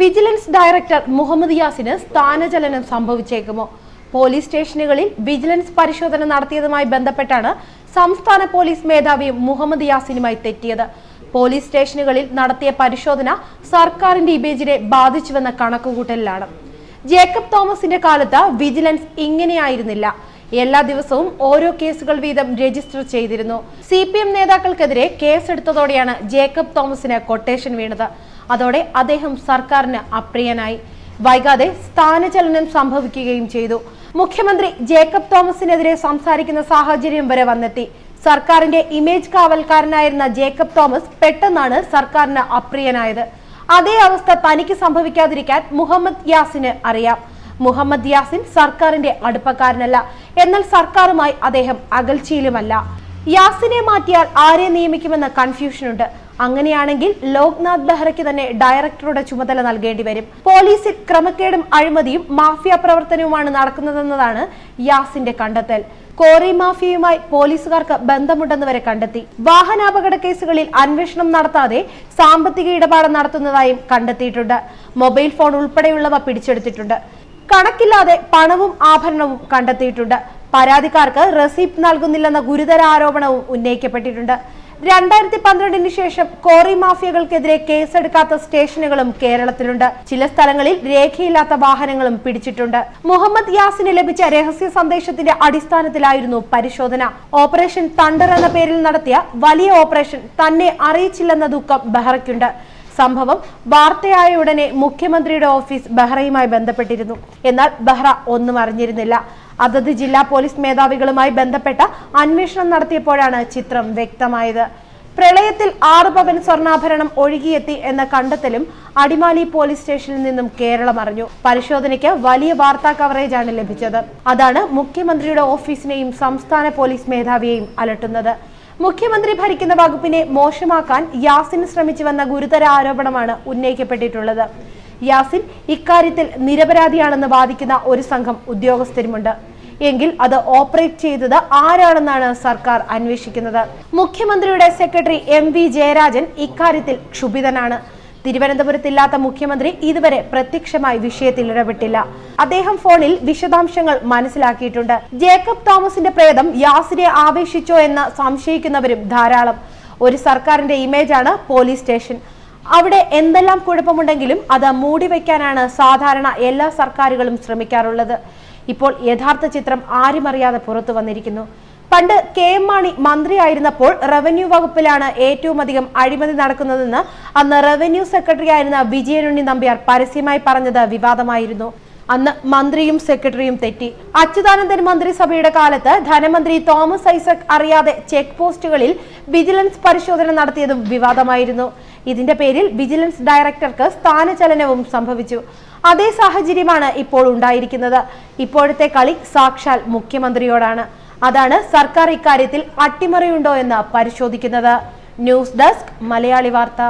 Vigilance director Muhammad Yasin സ്ഥാനചലനം സംഭവിച്ചേക്കുമോ? Police സ്റ്റേഷനുകളിൽ vigilance പരിശോധന നടത്തിയതുമായി ബന്ധപ്പെട്ടാണ് സംസ്ഥാന പോലീസ് മേധാവി മുഹമ്മദ് യാസിനുമായി തെറ്റിയത്. പോലീസ് സ്റ്റേഷനുകളിൽ നടത്തിയ പരിശോധന സർക്കാരിന്റെ ഇമേജിനെ ബാധിച്ചുവെന്ന കണക്കുകൂട്ടലിലാണ്. ജേക്കബ് തോമസിന്റെ കാലത്ത് വിജിലൻസ് ഇങ്ങനെയായിരുന്നില്ല. എല്ലാ ദിവസവും ഓരോ കേസുകൾ വീതം രജിസ്റ്റർ ചെയ്തിരുന്നു. സി പി എം നേതാക്കൾക്കെതിരെ കേസെടുത്തതോടെയാണ് ജേക്കബ് തോമസിന് കൊട്ടേഷൻ വീണത്. അതോടെ അദ്ദേഹം സർക്കാരിന് അപ്രിയനായി. വൈകാതെ സ്ഥാനചലനം സംഭവിക്കുകയും ചെയ്തു. മുഖ്യമന്ത്രി ജേക്കബ് തോമസിനെതിരെ സംസാരിക്കുന്ന സാഹചര്യം വരെ വന്നെത്തി. സർക്കാരിന്റെ ഇമേജ് കാവൽക്കാരനായിരുന്ന ജേക്കബ് തോമസ് പെട്ടെന്നാണ് സർക്കാരിന് അപ്രിയനായത്. അതേ അവസ്ഥ തനിക്ക് സംഭവിക്കാതിരിക്കാൻ മുഹമ്മദ് യാസിന് അറിയാം. മുഹമ്മദ് യാസിൻ സർക്കാരിന്റെ അടുപ്പക്കാരനല്ല. എന്നാൽ സർക്കാരുമായി അദ്ദേഹം അകൽച്ചയിലുമല്ല. യാസിനെ മാറ്റിയാൽ ആരെ നിയമിക്കുമെന്ന കൺഫ്യൂഷനുണ്ട്. അങ്ങനെയാണെങ്കിൽ ലോക്നാഥ് ബെഹ്റയ്ക്ക് തന്നെ ഡയറക്ടറുടെ ചുമതല നൽകേണ്ടി വരും. പോലീസിൽ ക്രമക്കേടും അഴിമതിയും മാഫിയ പ്രവർത്തനവുമാണ് നടക്കുന്നതെന്നതാണ് യാസിന്റെ കണ്ടെത്തൽ. കോറി മാഫിയയുമായി പോലീസുകാർക്ക് ബന്ധമുണ്ടെന്ന് വരെ കണ്ടെത്തി. വാഹനാപകട കേസുകളിൽ അന്വേഷണം നടത്താതെ സാമ്പത്തിക ഇടപാട് നടത്തുന്നതായും കണ്ടെത്തിയിട്ടുണ്ട്. മൊബൈൽ ഫോൺ ഉൾപ്പെടെയുള്ളവ പിടിച്ചെടുത്തിട്ടുണ്ട്. കണക്കില്ലാതെ പണവും ആഭരണവും കണ്ടെത്തിയിട്ടുണ്ട്. പരാതിക്കാർക്ക് റെസിപ്റ്റ് നൽകുന്നില്ലെന്ന ഗുരുതര ആരോപണവും ഉന്നയിക്കപ്പെട്ടിട്ടുണ്ട്. രണ്ടായിരത്തി പന്ത്രണ്ടിന് ശേഷം കോറി മാഫിയകൾക്കെതിരെ കേസെടുക്കാത്ത സ്റ്റേഷനുകളും കേരളത്തിലുണ്ട്. ചില സ്ഥലങ്ങളിൽ രേഖയില്ലാത്ത വാഹനങ്ങളും പിടിച്ചിട്ടുണ്ട്. മുഹമ്മദ് യാസിന് ലഭിച്ച രഹസ്യ സന്ദേശത്തിന്റെ അടിസ്ഥാനത്തിലായിരുന്നു പരിശോധന. ഓപ്പറേഷൻ തണ്ടർ എന്ന പേരിൽ നടത്തിയ വലിയ ഓപ്പറേഷൻ തന്നെ അറിയിച്ചില്ലെന്ന ദുഃഖം ബെഹ്റയ്ക്കുണ്ട്. സംഭവം വാർത്തയായ ഉടനെ മുഖ്യമന്ത്രിയുടെ ഓഫീസ് ബെഹ്റയുമായി ബന്ധപ്പെട്ടിരുന്നു. എന്നാൽ ബെഹ്റ ഒന്നും അറിഞ്ഞിരുന്നില്ല. അതത് ജില്ലാ പോലീസ് മേധാവികളുമായി ബന്ധപ്പെട്ട അന്വേഷണം നടത്തിയപ്പോഴാണ് ചിത്രം വ്യക്തമായത്. പ്രളയത്തിൽ ആറ് പവൻ സ്വർണാഭരണം ഒഴുകിയെത്തി എന്ന കണ്ടെത്തലും അടിമാലി പോലീസ് സ്റ്റേഷനിൽ നിന്നും കേരളം അറിഞ്ഞു. പരിശോധനയ്ക്ക് വലിയ വാർത്താ കവറേജാണ് ലഭിച്ചത്. അതാണ് മുഖ്യമന്ത്രിയുടെ ഓഫീസിനെയും സംസ്ഥാന പോലീസ് മേധാവിയെയും അലട്ടുന്നത്. മുഖ്യമന്ത്രി ഭരിക്കുന്ന വകുപ്പിനെ മോശമാക്കാൻ യാസിൻ ശ്രമിച്ചുവെന്ന ഗുരുതര ആരോപണമാണ് ഉന്നയിക്കപ്പെട്ടിട്ടുള്ളത്. യാസിൻ ഇക്കാര്യത്തിൽ നിരപരാധിയാണെന്ന് വാദിക്കുന്ന ഒരു സംഘം ഉദ്യോഗസ്ഥരുമുണ്ട്. എങ്കിൽ അത് ഓപ്പറേറ്റ് ചെയ്തത് ആരാണെന്നാണ് സർക്കാർ അന്വേഷിക്കുന്നത്? മുഖ്യമന്ത്രിയുടെ സെക്രട്ടറി എം വി ജയരാജൻ ഇക്കാര്യത്തിൽ ക്ഷുഭിതനാണ്. തിരുവനന്തപുരത്തില്ലാത്ത മുഖ്യമന്ത്രി ഇതുവരെ പ്രത്യക്ഷമായി വിഷയത്തിൽ ഇടപെട്ടില്ല. അദ്ദേഹം ഫോണിൽ വിശദാംശങ്ങൾ മനസ്സിലാക്കിയിട്ടുണ്ട്. ജേക്കബ് തോമസിന്റെ പ്രേതം യാസിനെ ആവേശിച്ചോ എന്ന് സംശയിക്കുന്നവരും ധാരാളം. ഒരു സർക്കാരിന്റെ ഇമേജാണ് പോലീസ് സ്റ്റേഷൻ. അവിടെ എന്തെല്ലാം കുഴപ്പമുണ്ടെങ്കിലും അത് മൂടിവെക്കാനാണ് സാധാരണ എല്ലാ സർക്കാരുകളും ശ്രമിക്കാറുള്ളത്. ഇപ്പോൾ യഥാർത്ഥ ചിത്രം ആരും അറിയാതെ പുറത്തു വന്നിരിക്കുന്നു. പണ്ട് കെ എം മാണി മന്ത്രിയായിരുന്നപ്പോൾ റവന്യൂ വകുപ്പിലാണ് ഏറ്റവും അധികം അഴിമതി നടക്കുന്നതെന്ന് അന്ന് റവന്യൂ സെക്രട്ടറി ആയിരുന്ന വിജയനുണ്ണി നമ്പ്യാർ പരസ്യമായി പറഞ്ഞത് വിവാദമായിരുന്നു. അന്ന് മന്ത്രിയും സെക്രട്ടറിയും തെറ്റി. അച്യുതാനന്ദൻ മന്ത്രിസഭയുടെ കാലത്ത് ധനമന്ത്രി തോമസ് ഐസക് അറിയാതെ ചെക്ക് പോസ്റ്റുകളിൽ വിജിലൻസ് പരിശോധന നടത്തിയതും വിവാദമായിരുന്നു. ഇതിന്റെ പേരിൽ വിജിലൻസ് ഡയറക്ടർക്ക് സ്ഥാനചലനവും സംഭവിച്ചു. അതേ സാഹചര്യമാണ് ഇപ്പോൾ ഉണ്ടായിരിക്കുന്നത്. ഇപ്പോഴത്തെ കളി സാക്ഷാൽ മുഖ്യമന്ത്രിയോടാണ്. അതാണ് സർക്കാർ ഇക്കാര്യത്തിൽ അട്ടിമറിയുണ്ടോ എന്ന് പരിശോധിക്കുന്നത്. ന്യൂസ് ഡെസ്ക് മലയാളി വാർത്ത.